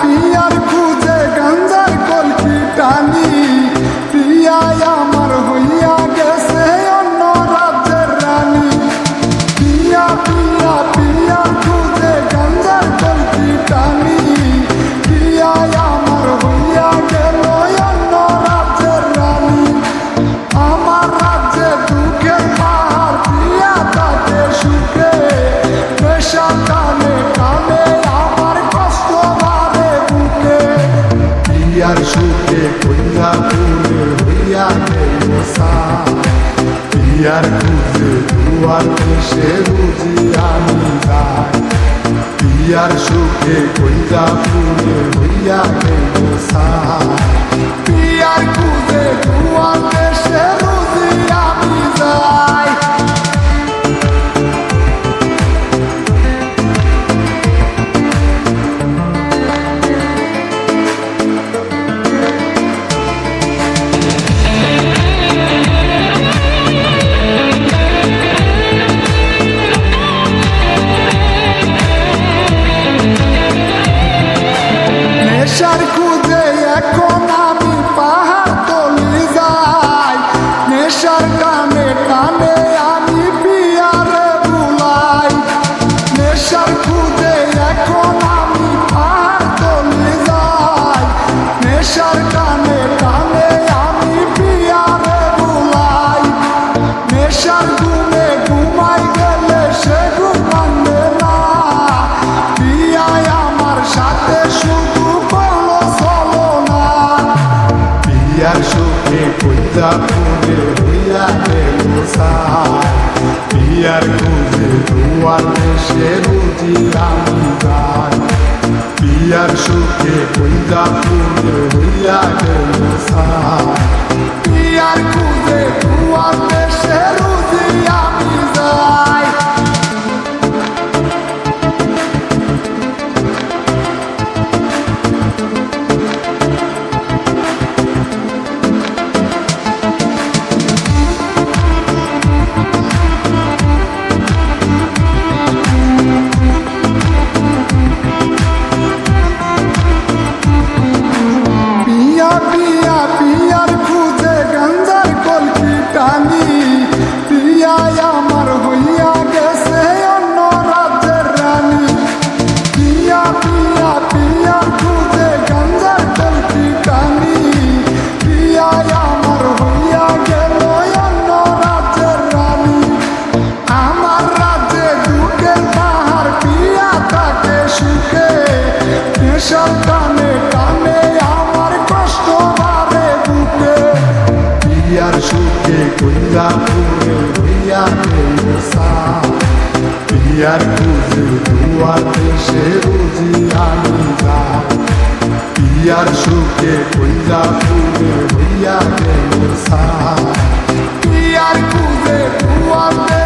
Peer খুব peer খুঁজে, দুয়ার সে বুঝি আমি যাই। পিয়ার সুখে কইরা ফুলে হইয়া গেল সা পিয়ার খুঁজে, দুয়ার নেশার খুঁজে এখন আমি পাহাড় তলি যাই নেশার কানে কানে আমি পিয়ারে বুলাই। নেশার ঘুমে ঘুমাই গেলে সে ঘুমাবে না। পিয়ায় আমার সাথে শুধু বলো, চলো না। পিয়ার সুখে কইতা পুরে হইয়া গেল সাই পিয়ার খুঁজে দুয়ার দেশে আমি যাই পিয়ার সুখে কইতা পুরে হইয়া গেল i happy. কইরা পুরে হইয়া গেল সাই। পিয়ার খুঁজে দুয়ার দেশে রুজি আমি যাই পিয়ার সুখে কইরা পুরে হইয়া গেল সাই। পিয়ার খুঁজে দুয়ার